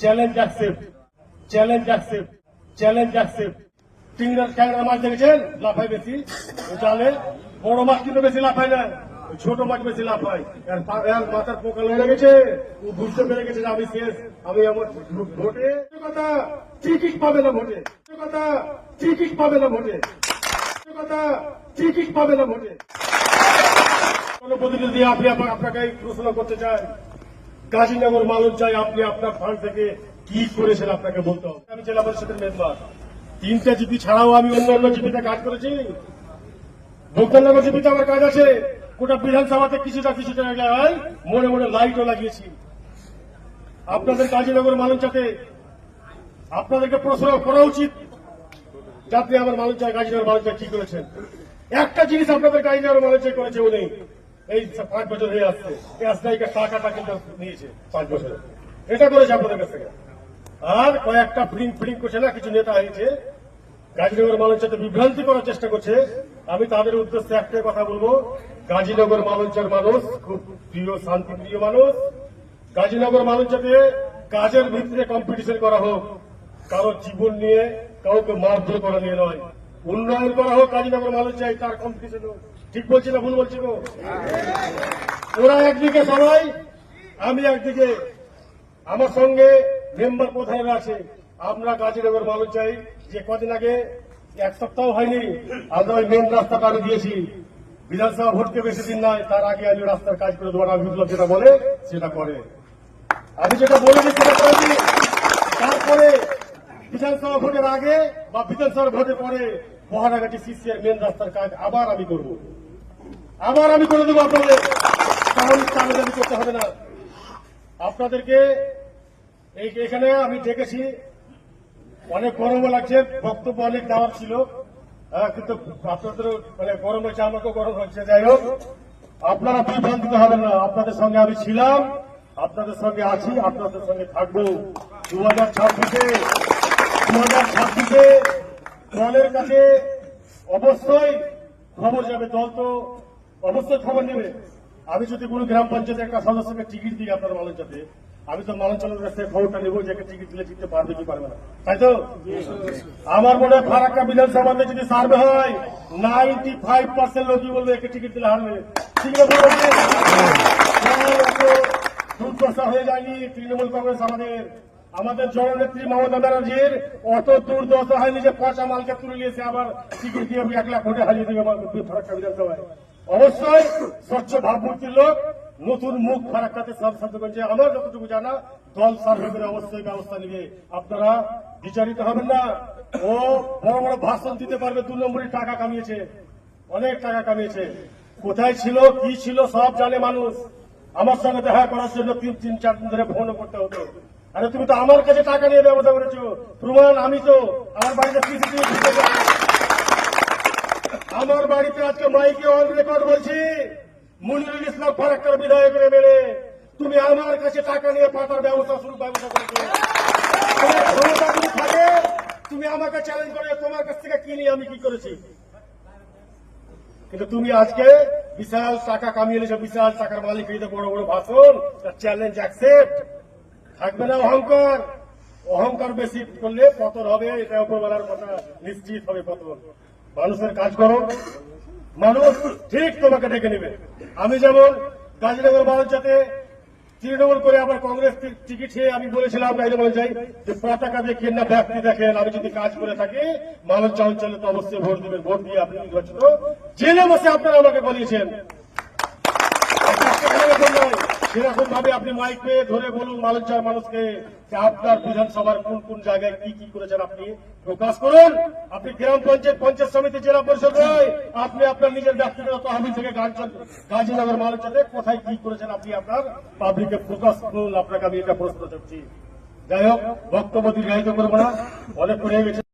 Challenge accept challenge accept challenge accept টিংরার ট্যাংরা মাছ দেখেছেন? লাফায় বেশি। জালে বড় মাছ কিন্তু বেশি লাফায় না। ছোট মাছ বেশি লাফায়। আর মাথার পোকা লেগে গেছে। ও বুঝতে পেরে গেছে আমি শেষ। আমি আমার ভোটে। কথা টিকিট পাবে না ভোটে। কথা টিকিট পাবে না ভোটে। কথা টিকিট পাবে না ভোটে। কোন প্রতিনিধি আপনি আপনাকে প্রশ্ন করতে চাই গাজীনগর মানুষ চাই আপনি আপনার ফান্ড থেকে কি করেছেন আপনাকে বলতে হবে। আমি জেলা পরিষদের মেম্বার। তিনটা জিপি ছাড়াও আমি অন্য অন্য জিপিতে কাজ করেছি। ভোগনগর জিপিতে আমার কাজ আছে। গোটা বিধানসভাতে কিছুটা কিছুটা জায়গায় মনে মনে লাইটও লাগিয়েছি। আপনাদের গাজীনগর মানুষ যাতে আপনাদেরকে প্রশ্ন করা উচিত যাতে আমার মানুষ চাই গাজীনগর মানুষ চাই কি করেছেন? একটা জিনিস আপনাদের গাজীনগর মানুষ চাই করেছে উনি এই পাঁচ বছর হয়ে আসছে এসআইকে টাকাটা কিন্তু নিয়েছে পাঁচ বছরে। এটা করেছে আপনাদের কাছ থেকে। আর কয়েকটা ফিডিং ফিডিং করছে না, কিছু নেতা হয়েছে গাজীনগর মানুষ যাতে বিভ্রান্তি করার চেষ্টা করছে। আমি তাদের উদ্দেশ্যে একটাই কথা বলব, গাজীনগর মানুষের মানুষ খুব প্রিয়, শান্তিপ্রিয় মানুষ। গাজীনগর যাতে কাজের ভিত্তিতে কম্পিটিশন করা হোক, কারও জীবন নিয়ে কাউকে মারধর করা নিয়ে নয়। উন্নয়ন করা হোক গাজীনগর মানুষ চাই, তার কম্পিটিশন হোক। ঠিক বলছি না ভুল বলছি গো? ওরা একদিকে সবাই, আমি একদিকে। আমার সঙ্গে মেম্বার প্রধানরা আছে? আমরা গাজীনগর মানুষ চাই। যে কদিন আগে, এক সপ্তাহ হয়নি, আমরা ওই মেন রাস্তাটা আমি দিয়েছি। বিধানসভা ভোটকে বেশি দিন নয়, তার আগে আমি রাস্তার কাজ করে দেবো বিপ্লব যেটা বলে, সেটা করে। আমি যেটা বলেছি সেটা করেছি। তারপরে বিধানসভা ভোটের আগে বা বিধানসভা ভোটের পরে মহানাগাটি সিসিআর মেন রাস্তার কাজ আবার আমি করব। আবার আমি করে দেবো আপনাদের। কারণ চালাচালি করতে হবে না। আপনাদেরকে এখানে আমি দেখেছি অনেক গরম লাগছে বক্তব্য অনেক দেওয়ার ছিল। আহ, কিন্তু আপনাদের মানে গরম হচ্ছে আমাকেও গরম হচ্ছে যাই হোক আপনারা বিভ্রান্তিত হবেন না। আপনাদের সঙ্গে আমি ছিলাম আপনাদের সঙ্গে আছি আপনাদের সঙ্গে থাকব। দু হাজার ছাব্বিশে দু হাজার ছাব্বিশে দলের কাছে অবশ্যই খবর যাবে দল তো অবশ্যই খবর নেবে। আমি যদি কোনো গ্রাম পঞ্চায়েতের একটা সদস্যকে টিকিট দিই আপনার যাতে আমি তো মানুষ চালানোর কাছ থেকে খবরটা নেব যে টিকিট দিলে জিততে পারবে কি পারবে না। তাই তো? আমার মনে হয় ফারাক্কা বিধানসভাতে যদি সার্ভে হয় নাইনটি ফাইভ পার্সেন্ট লোকই বলবে একে টিকিট দিলে হারবে? হ্যাঁ, দুর্দশা হয়ে যায়নি তৃণমূল কংগ্রেস আমাদের আমাদের জননেত্রী মমতা ব্যানার্জির অত দুর্দশা হয়নি যে পচা মালকে তুলে নিয়েছে, আবার দিয়ে এক লাখ ভোটে হারিয়ে দেবে ফারাক্কা বিধানসভায়। অবশ্যই স্বচ্ছ ভাবমূর্তির লোক, নতুন মুখ ফারাক্কাতে সার্ভে করছে আমার যতটুকু জানা, দল সার্ভে অবশ্যই ব্যবস্থা নিবে। আপনারা বিচারিত হবেন না। ও বড় বড় ভাষণ দিতে পারবে, দু নম্বরের টাকা কামিয়েছে। অনেক টাকা কামিয়েছে। কোথায় ছিল, কি ছিল, সব জানে মানুষ। আমার সঙ্গে দেখা করার জন্য তিন তিন, চার দিন ধরে ফোনও করতে হতো। আরে তুমি তো আমার কাছে টাকা নিয়ে ব্যবস্থা করেছ। প্রমাণ আমি তো আমার বাড়িতে সিসিটিভি আমার বাড়িতে আজকে মাইকে অন রেকর্ড বলছি, মুনিরুল ইসলাম ফারাক্কার বিধায়কের মেলে তুমি আমার কাছে টাকা নিয়ে পাঠার ব্যবস্থা শুরু ব্যবস্থা করেছ। ক্ষমতা থাকে, তুমি আমাকে চ্যালেঞ্জ করে তোমার কাছ থেকে কি নিয়ে আমি কি করেছি? কিন্তু তুমি আজকে বিশাল টাকা কামিয়ে নিয়েছো বিশাল টাকার মালিক বড় বড় ভাষণ চ্যালেঞ্জ অ্যাকসেপ্ট থাকবে না অহংকার। অহংকার বেশি করলে পতন হবে, এটা উপরবেলার কথা নিশ্চিত হবে পতন। মানুষের কাজ করো। মানুষ ঠিক তোমাকে ডেকে নেবে। আমি যেমন গাজীনগর যাতে তৃণমূল করে আবার কংগ্রেস টিকিট খেয়ে আমি বলেছিলাম যাই, যে পতাকা দেখেন না, ব্যক্তি দেখেন, আমি যদি কাজ করে থাকি, মানুষ অঞ্চলে তো অবশ্যই ভোট দেবেন, ভোট দিয়ে আপনি নির্বাচিত। জেলে বসে আপনারা আমাকে বলিয়েছেন। সেরকম ভাবে আপনি মাইক পেয়ে ধরে বলুন মালঞ্চার মানুষকে যে আপনার বিধানসভার কোন কোন জায়গায় কি কি করেছেন আপনি? প্রকাশ করুন। আপনি গ্রাম পঞ্চায়েত পঞ্চায়েত সমিতি, জেলা পরিষদ নয়। আপনি আপনার নিজের ব্যক্তিগত তহবিল থেকে গাজী- গাজীনগর মালঞ্চাতে কোথায় কি করেছেন আপনি আপনার পাবলিকে প্রকাশ করুন। আপনাকে আমি এটা প্রশ্ন করছি। যাই হোক, বক্তব্য দীর্ঘায়িত করব না। অনেক হয়ে গেছে।